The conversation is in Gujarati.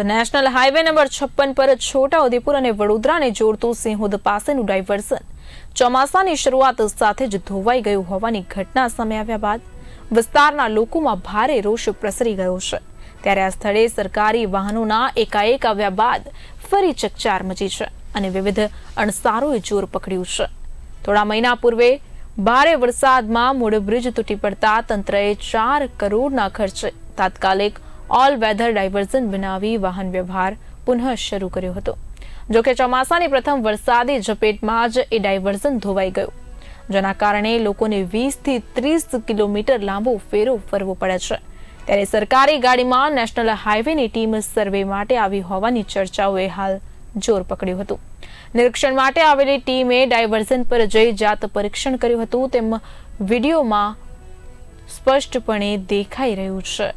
તો નેશનલ હાઈવે નંબર છપ્પન પર છોટાઉદેપુર અને વડોદરાને જોડતું સિંહોદ પાસેનું ડાયવર્ઝન ચોમાસાની શરૂઆત સાથે જ ધોવાઈ ગયું હોવાની ઘટના સામે આવ્યા બાદ વિસ્તારના લોકોમાં ભારે રોષ પ્રસરી ગયો છે. ત્યારે આ સ્થળે સરકારી વાહનોના એકાએક આવ્યા બાદ ફરી ચકચાર મચી છે અને વિવિધ અણસારોએ જોર પકડ્યું છે. થોડા મહિના પૂર્વે ભારે વરસાદમાં મૂળ બ્રિજ તૂટી પડતા તંત્રએ ચાર કરોડના ખર્ચે તાત્કાલિક ઓલ વેધર ડાયવર્ઝન બનાવી વાહન વ્યવહાર પુનઃ શરૂ કર્યો હતો. જોકે ચોમાસાની પ્રથમ વરસાદી ઝપેટમાં જ એ ડાયવર્ઝન ધોવાઈ ગયું. જેના કારણે લોકોને વીસથી ત્રીસ કિલોમીટર લાંબો ફેરો ફરવો પડે છે. ત્યારે સરકારી ગાડીમાં નેશનલ હાઈવેની ટીમ સર્વે માટે આવી હોવાની ચર્ચાઓએ હાલ જોર પકડ્યું હતું. નિરીક્ષણ માટે આવેલી ટીમે ડાયવર્ઝન પર જઈ જાત પરીક્ષણ કર્યું હતું. તેમ વિડીયોમાં સ્પષ્ટપણે દેખાઈ રહ્યું છે.